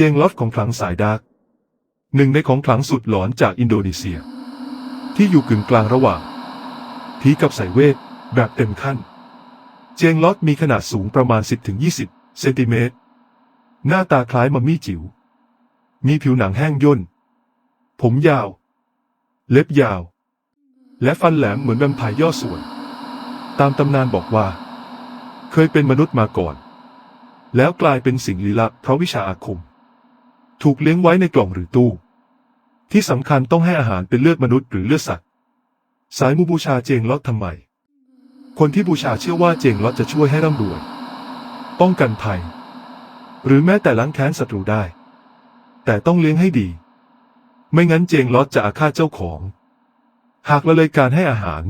เจงลอดของขลังสายดาร์กหนึ่งในของขลังสุดหลอนจากอินโดนีเซีย ที่อยู่กึ่งกลางระหว่างผีกับสายเวทแบบเต็มขั้น เจงลอดมีขนาดสูงประมาณ 10-20 เซนติเมตร หน้าตาคล้ายมัมมี่จิ๋วมีผิวหนังแห้งย่น ผมยาว เล็บยาว และฟันแหลมเหมือนแวมไพร์ย่อส่วน ตามตำนานบอกว่า เคยเป็นมนุษย์มาก่อน แล้วกลายเป็นสิ่งลี้ลับเพราะวิชาอาคม ถูกเลี้ยงไว้ในกล่องหรือตู้ ที่สำคัญต้องให้อาหารเป็นเลือดมนุษย์หรือเลือดสัตว์ สายมูบูชาเจงลอดทำไม คนที่บูชาเชื่อว่าเจงลอดจะช่วยให้ร่ำรวย ป้องกันภัย หรือแม้แต่ล้างแค้นศัตรูได้ แต่ต้องเลี้ยงให้ดี ไม่งั้นเจงลอดจะอาฆาตเจ้าของ หากละเลยการให้อาหาร